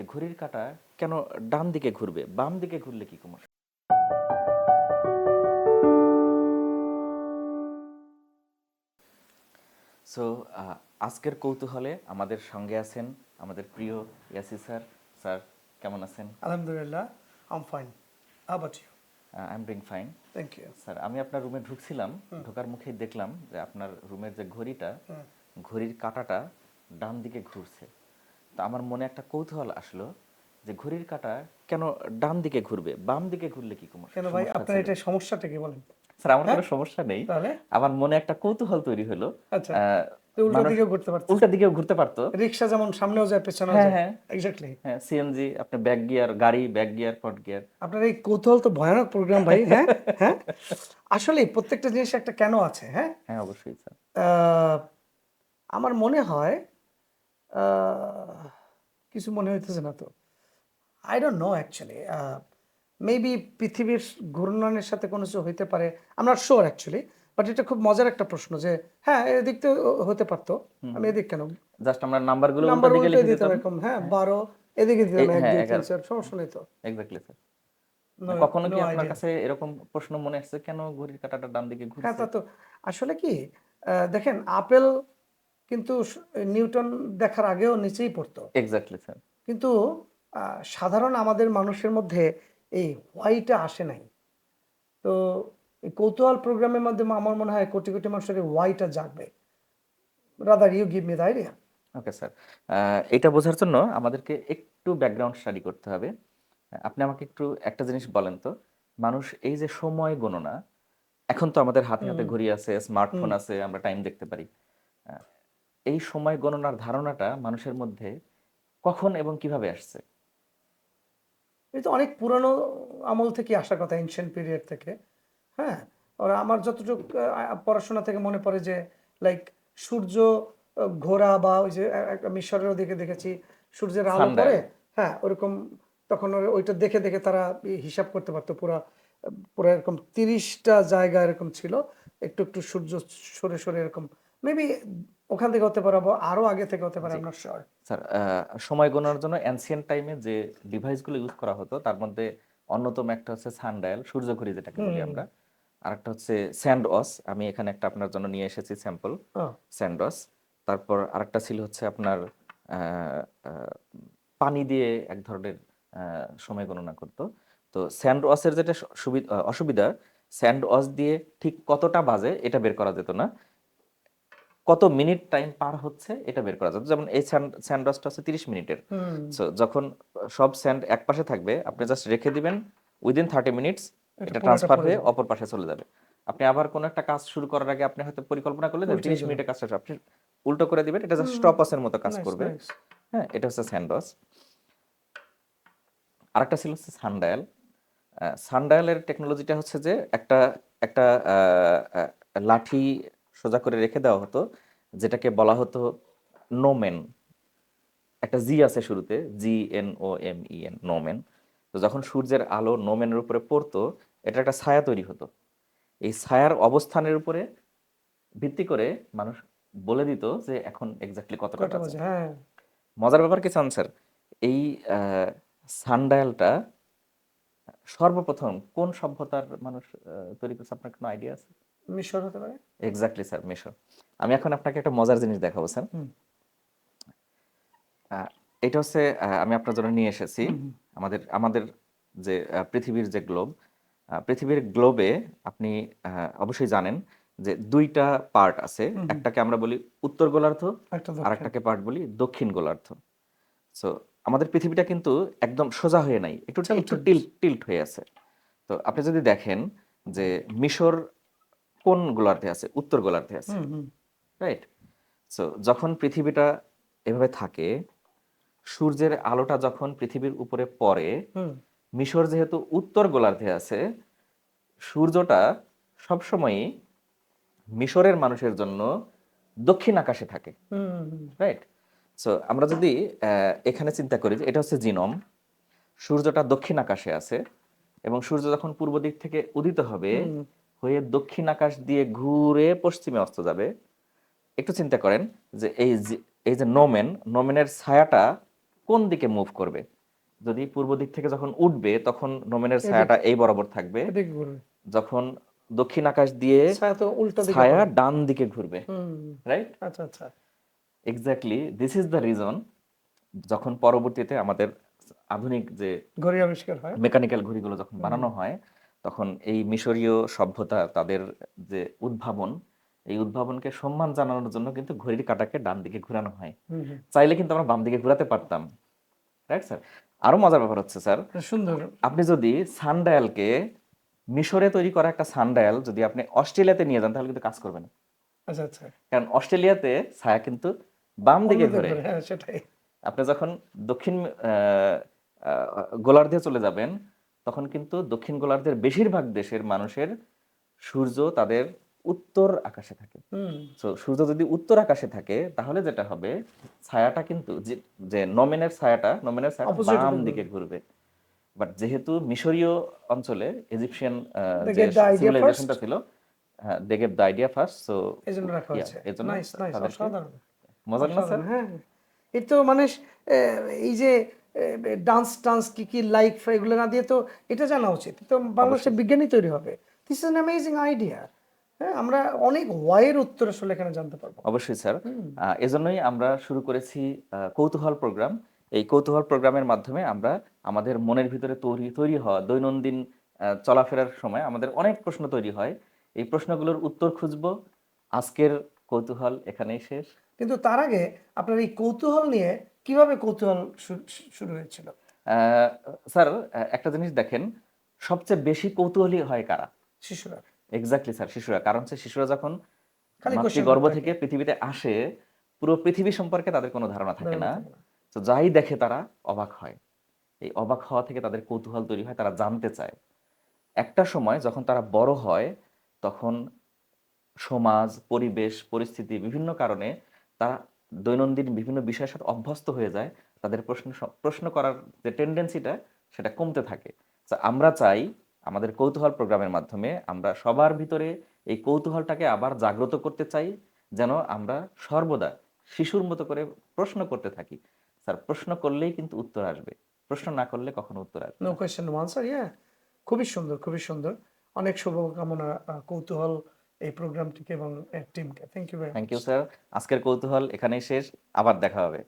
যে ঘড়ির কাঁটা কেন ডান দিকে ঘুরবে? বাম দিকে ঘুরলে কি কুমার সো আজকের কৌতূহলে আমাদের সঙ্গে আছেন আমাদের প্রিয় ইয়াসি স্যার। স্যার কেমন আছেন? Alhamdulillah, I'm fine about you? I am doing fine thank you sir আমি আপনার রুমে ঢুকছিলাম ঢোকার মুখেই দেখলাম যে আপনার রুমের যে ঘড়িটা ঘড়ির কাঁটাটা ডান দিকে ঘুরছে। তা আমার মনে একটা কৌতূহল আসলো যে ঘড়ির কাঁটা কেন ডান দিকে ঘুরবে? বাম দিকে ঘুরলে কি কুমার? কেন ভাই আপনার এটা সমস্যাটা কি বলেন। স্যার আমার কোনো সমস্যা নেই। তাহলে? আমার মনে একটা কৌতূহল তৈরি হলো। আচ্ছা। উল্টো মানুষ ঘুরতে উল্টা দিকেও ঘুরতে পারতো। রিক্সা যেমন সামনেও যায় পেছনেও হ্যাঁ, যায়। হ্যাঁ। এক্স্যাক্টলি হ্যাঁ সিএনজি আপনি ব্যাক গিয়ার গাড়ি ব্যাক গিয়ার ফ্রন্ট গিয়ার আপনার এই কৌতূহল তো ভয়ানক প্রোগ্রাম ভাই হ্যাঁ? হ্যাঁ? আসলে প্রত্যেকটা জিনিস একটা কেন আছে হ্যাঁ? হ্যাঁ অবশ্যই স্যার। আহ, আমার মনে হয় আহ, কিছু মনে হইতেছে না তো। I don't know actually maybe পৃথিবীর ঘূর্ণনের সাথে কোনো কিছু হইতে পারে আমরা শিওর অ্যাকচুয়ালি বাট এটা খুব মজার একটা প্রশ্ন যে হ্যাঁ এদিক তো হতে পারতো। আমি এদিক কেন? জাস্ট আমরা নাম্বারগুলো নাম্বার উল্টে লিখে দিতে দিতাম। এরকম হ্যাঁ বারো এদিকে দিতাম এক হ্যাঁ, দুই তিন। চার সমস্যা নেই তো। এক্স্যাক্টলি স্যার কখনো কি আপনার কাছে এরকম প্রশ্ন মনে আসছে কেন ঘড়ির কাঁটাটা ডান দিকে হ্যাঁ ঘুরছে? তা তো আসলে কি দেখেন আপেল কিন্তু নিউটন দেখার আগেও নিচেই পড়তো। এক্স্যাক্টলি স্যার কিন্তু সাধারণ আমাদের মানুষের মধ্যে এই হোয়াইটা আসে নাই। তো এই কৌতূহল প্রোগ্রামের মাধ্যমে আমার মনে হয় কোটি কোটি মানুষের এই হোয়াইটা জাগবে। Rather you give me the idea okay sir এটা বোঝার জন্য আমাদেরকে একটু ব্যাকগ্রাউন্ড স্টাডি করতে হবে। আপনি আমাকে একটু একটা জিনিস বলেন তো মানুষ এই যে সময় গণনা এখন তো আমাদের হাতে হাতে ঘড়ি আছে স্মার্টফোন আছে আমরা টাইম দেখতে পারি। এই সময় গণনার ধারণাটা মানুষের মধ্যে কখন এবং কীভাবে আসছে? এই তো অনেক পুরানো আমল থেকে আসার কথা এনশিয়েন্ট পিরিয়ড থেকে। হ্যাঁ আর আমার যতটুকু পড়াশোনা থেকে মনে পড়ে যে লাইক সূর্য ঘোরা বা ওই যে একটা মিশরের দিকে দেখেছি সূর্যের আলো. পড়ে হ্যাঁ ওরকম তখন ওইটা দেখে দেখে তারা হিসাব করতে পারতো। পুরা পুরো এরকম তিরিশটা জায়গা এরকম ছিল একটু একটু সূর্য সরে সরে এরকম। মেবি ওখান থেকে হতে পারে বা আরও আগে থেকে হতে পারে আমরা শিওর স্যার সময় গণনার জন্য অ্যানসিয়েন্ট টাইমে যে ডিভাইসগুলো ইউজ করা হতো তার মধ্যে অন্যতম একটা হচ্ছে সানডায়াল সূর্য ঘড়ি যেটাকে বলি আমরা। আর একটা হচ্ছে স্যান্ড ওয়াস আমি এখানে একটা আপনার জন্য নিয়ে এসেছি স্যাম্পল স্যান্ডস তারপর আরেকটা ছিল হচ্ছে আপনার পানি দিয়ে এক ধরনের সময় গণনা করতো। তো স্যান্ড ওয়াশের যেটা সুবিধা অসুবিধা স্যান্ড ওয়াশ দিয়ে ঠিক কতটা বাজে এটা বের করা যেত না। কত মিনিট টাইম পার হচ্ছে এটা বের করা যেত যেমন এই স্যান্ড ওয়াশটা হচ্ছে তিরিশ মিনিটের। সো যখন সব স্যান্ড এক পাশে থাকবে আপনি জাস্ট রেখে দিবেন উইদিন থার্টি মিনিটস এটা ট্রান্সফার হয়ে যাবে। অপর পাশে চলে যাবে। আপনি আবার কোন একটা কাজ শুরু করার আগে আপনি হয়তো পরিকল্পনা করলেন তিরিশ দিবেন। মিনিটে কাজটা শেষ। আপনি উল্টো করে দিবেন এটা জাস্ট স্টপসের মতো কাজ করবে। হ্যাঁ এটা হচ্ছে স্যান্ডস আরেকটা ছিল হচ্ছে সানডায়াল সানডায়ালের টেকনোলজিটা হচ্ছে যে একটা একটা লাঠি সোজা করে রেখে দেওয়া হতো যেটাকে বলা হতো নোমেন। একটা জি আছে শুরুতে G N O M E N gnomon. তো যখন সূর্যের আলো নোমেনের উপরে পড়তো এটা একটা ছায়া তৈরি হতো। এই ছায়ার অবস্থানের উপরে ভিত্তি করে মানুষ বলে দিত যে এখন এক্স্যাক্টলি বাজে। হ্যাঁ। মজার ব্যাপার কি স্যার এই সানডায়ালটা সর্বপ্রথম কোন সভ্যতার মানুষ তৈরি করছে? আপনার কোনো আইডিয়া আছে? মিশর হতে পারে? এক্স্যাক্টলি স্যার মিশর আমি এখন আপনাকে একটা মজার জিনিস দেখাবো স্যার এটা হচ্ছে আমি আপনার জন্য নিয়ে এসেছি। আমাদের আমাদের যে পৃথিবীর যে গ্লোব পৃথিবীর গ্লোবে আপনি অবশ্যই জানেন যে দুইটা পার্ট আছে। একটাকে আমরা বলি উত্তর গোলার্ধ আর একটাকে পার্ট বলি দক্ষিণ গোলার্ধ। সো আমাদের পৃথিবীটা কিন্তু একদম সোজা হয়ে নাই একটু একটু টিল্ট টিল্ট হয়ে আছে। তো আপনি যদি দেখেন যে মিশর কোন গোলার্ধে আছে। উত্তর গোলার্ধে আছে রাইট সো যখন পৃথিবীটা এভাবে থাকে সূর্যের আলোটা যখন পৃথিবীর উপরে পড়ে মিশর যেহেতু উত্তর গোলার্ধে আছে সূর্যটা সবসময়ই মিশরের মানুষের জন্য দক্ষিণ আকাশে থাকে। রাইট সো আমরা যদি আহ, এখানে চিন্তা করি এটা হচ্ছে জিনম। সূর্যটা দক্ষিণ আকাশে আছে এবং সূর্য যখন পূর্ব দিক থেকে উদিত হবে। হয়ে দক্ষিণ আকাশ দিয়ে ঘুরে পশ্চিমে অস্ত যাবে। একটু চিন্তা করেন যে এই এই যে নোমেন নোমেনের ছায়াটা কোন দিকে মুভ করবে? যদি পূর্ব দিক থেকে যখন উঠবে তখন নোমেনের ছায়াটা এই বরাবর থাকবে। যখন দক্ষিণ আকাশ দিয়ে ছায়া। ডান দিকে ঘুরবে। রাইট আচ্ছা আচ্ছা। Exactly this is the reason যখন পরবর্তীতে আমাদের আধুনিক যে ঘড়ি আবিষ্কার হয়। মেকানিক্যাল ঘড়িগুলো যখন বানানো হয় তখন এই মিশরীয় সভ্যতা তাদের যে উদ্ভাবন এই উদ্ভাবনকে সম্মান জানানোর জন্য কিন্তু ঘড়ির কাঁটাকে ডান দিকে ঘোরানো হয়। চাইলে কিন্তু আমরা বাম দিকে ঘোরাতে পারতাম। রাইট স্যার আরও মজার ব্যাপার হচ্ছে স্যার সুন্দর। আপনি যদি সানডায়ালকে মিশরে তৈরি করা একটা সানডায়াল যদি আপনি অস্ট্রেলিয়াতে নিয়ে যান তাহলে কিন্তু কাজ করবে না। আচ্ছা আচ্ছা। কারণ অস্ট্রেলিয়াতে ছায়া কিন্তু বাম দিকে ঘোরে। হ্যাঁ সেটাই। আপনি যখন দক্ষিণ গোলার্ধে চলে যাবেন তখন কিন্তু দক্ষিণ গোলার্ধের বেশিরভাগ দেশের মানুষের সূর্য তাদের উত্তর আকাশে থাকে। তো সূর্য যদি উত্তর আকাশে থাকে তাহলে যেটা হবে ছায়াটা কিন্তু যে- নমেনের ছায়াটা নমেনের ছায়াটা বাম দিকে ঘুরবে। বাট যেহেতু মিশরীয় অঞ্চলে ইজিপশিয়ান যে সিভিলাইজেশনটা ছিল they gave the idea first so এই রাখা হয়েছে। এই জন্য নাইস নাইস অসাধারণ। মজার না স্যার হ্যাঁ। এই তো মানে এই যে ডান্স টান্স কী কী লাইক এগুলো না দিয়ে তো এটা জানা উচিত। তো বাংলাদেশের বিজ্ঞানী তৈরি হবে। This is an amazing idea হ্যাঁ আমরা অনেক ওয়াইয়ের উত্তর আসলে এখানে জানতে পারব। অবশ্যই স্যার। এজন্যই আমরা শুরু করেছি কৌতূহল প্রোগ্রাম এই কৌতূহল প্রোগ্রামের মাধ্যমে আমরা আমাদের মনের ভিতরে তৈরি তৈরি হওয়া দৈনন্দিন চলাফেরার সময় আমাদের অনেক প্রশ্ন তৈরি হয়। এই প্রশ্নগুলোর উত্তর খুঁজবো। আজকের কৌতূহল এখানেই শেষ। কিন্তু তার আগে আপনার এই কৌতূহল নিয়ে কীভাবে কৌতূহল শুরু হয়েছিল? স্যার একটা জিনিস দেখেন সবচেয়ে বেশি কৌতূহলী হয় কারা? শিশুরা। এক্স্যাক্টলি স্যার শিশুরা। কারণ হচ্ছে শিশুরা যখন করতে থেকে পৃথিবীতে আসে পুরো পৃথিবী সম্পর্কে তাদের কোনো ধারণা থাকে না। তো যাই দেখে তারা অবাক হয়। এই অবাক হওয়া থেকে তাদের কৌতূহল তৈরি হয় তারা জানতে চায়। একটা সময় যখন তারা বড় হয় তখন সমাজ পরিবেশ পরিস্থিতি বিভিন্ন কারণে তারা দৈনন্দিন বিভিন্ন বিষয়ের সাথে অভ্যস্ত হয়ে যায়, তাদের প্রশ্ন প্রশ্ন করার যে টেন্ডেন্সিটা সেটা কমতে থাকে। আমরা চাই আমাদের কৌতূহল প্রোগ্রামের মাধ্যমে আমরা সবার ভিতরে এই কৌতূহলটাকে আবার জাগ্রত করতে চাই, যেন আমরা সর্বদা শিশুর মতো করে প্রশ্ন করতে থাকি। স্যার প্রশ্ন করলেই কিন্তু উত্তর আসবে। প্রশ্ন না করলে কখনো উত্তর আসবে নো। কোয়েশ্চেন আনসার ইয়া খুবই সুন্দর খুবই সুন্দর। অনেক শুভকামনা কৌতূহল এই প্রোগ্রামটিকে এবং টিমকে thank you very thank you sir আজকের কৌতূহল এখানেই শেষ। আবার দেখা হবে।